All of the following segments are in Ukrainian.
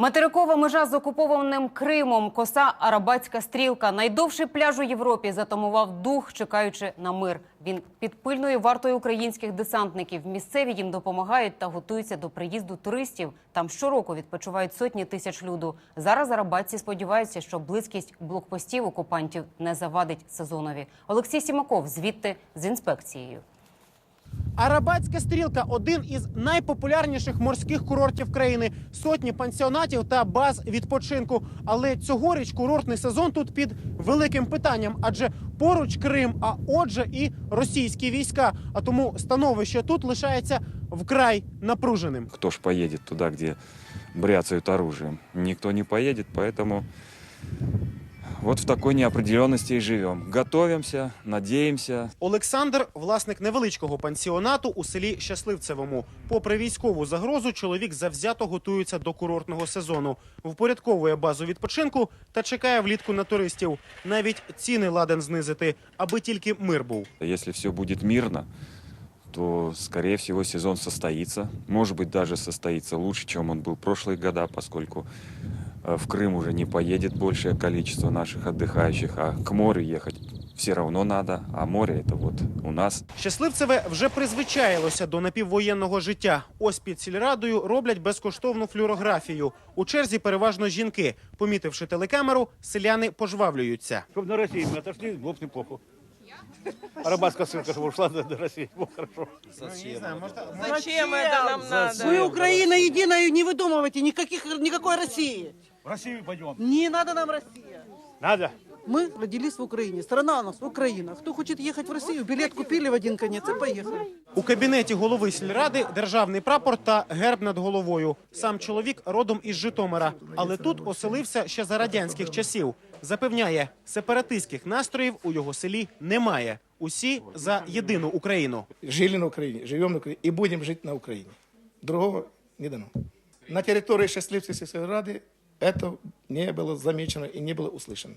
Материкова межа з окупованим Кримом, коса Арабатська стрілка. Найдовший пляж у Європі затамував дух, чекаючи на мир. Він під пильною вартою українських десантників. Місцеві їм допомагають та готуються до приїзду туристів. Там щороку відпочивають сотні тисяч люду. Зараз арабатці сподіваються, що близькість блокпостів окупантів не завадить сезонові. Олексій Сімаков звідти з інспекцією. Арабатська стрілка один із найпопулярніших морських курортів країни. Сотні пансіонатів та баз відпочинку. Але цьогоріч курортний сезон тут під великим питанням, адже поруч Крим, а отже, і російські війська. А тому становище тут лишається вкрай напруженим. Кто ж поедет туда, где бряцают оружием? Никто не поедет, поэтому вот в такой неопределенности и живем. Готовимся, надеемся. Олександр, власник невеличкого пансіонату у селі Щасливцевому. Попри військову загрозу, чоловік завзято готується до курортного сезону, впорядковує базу відпочинку та чекає влітку на туристів. Навіть ціни ладен знизити, аби тільки мир був. Если все будет мирно, то, скорее всего, сезон состоится. Может быть, даже состоится лучше, чем он был в прошлые года, поскольку э, в Крым уже не поедет большее количество наших отдыхающих, а к морю ехать все равно надо, а море это вот у нас. Щасливцеве вже призвичаїлося до напіввоєнного життя. Ось під сільрадою роблять безкоштовну флюорографію. У черзі переважно жінки. Помітивши телекамеру, селяни пожвавлюються. Чтобы на Россию мы отошли, было бы неплохо. Арабатская ссылка, чтобы ушла до, до России, было бы хорошо. Зачем это нам надо? Вы Украина единая, не выдумывайте никаких, никакой России. В Россию пойдем. Не надо нам Россия. Надо. Мы родились в Украине, страна у нас Украина. Кто хочет ехать в Россию, билет купили в один конец и поехали. У кабінеті голови сільради державний прапор та герб над головою. Сам чоловік родом із Житомира, але тут оселився ще за радянських часів. Запевняє, сепаратистських настроїв у його селі немає. Усі за єдину Україну. жили на Украине, живем на Украине и будем жить на Украине. Другого не дано. На территории Счастливской сельской рады это не было замечено и не было услышано.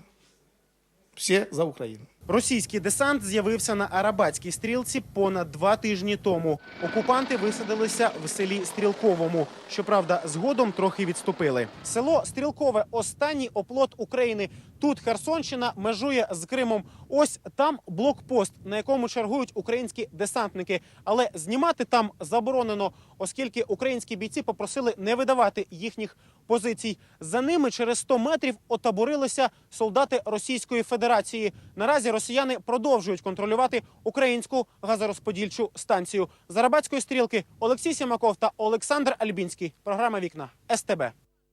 Все за Украину. Російський десант з'явився на Арабатській стрілці понад два тижні тому. Окупанти висадилися в селі Стрілковому. Щоправда, згодом трохи відступили. Село Стрілкове останній оплот України. Тут Херсонщина межує з Кримом. Ось там блокпост, на якому чергують українські десантники. Але знімати там заборонено, оскільки українські бійці попросили не видавати їхніх позицій. За ними через 100 метрів отаборилися солдати Російської Федерації. Наразі росіяни продовжують контролювати українську газорозподільчу станцію. Зарабатської стрілки Олексій Сімаков та Олександр Альбінський. Програма Вікна СТБ.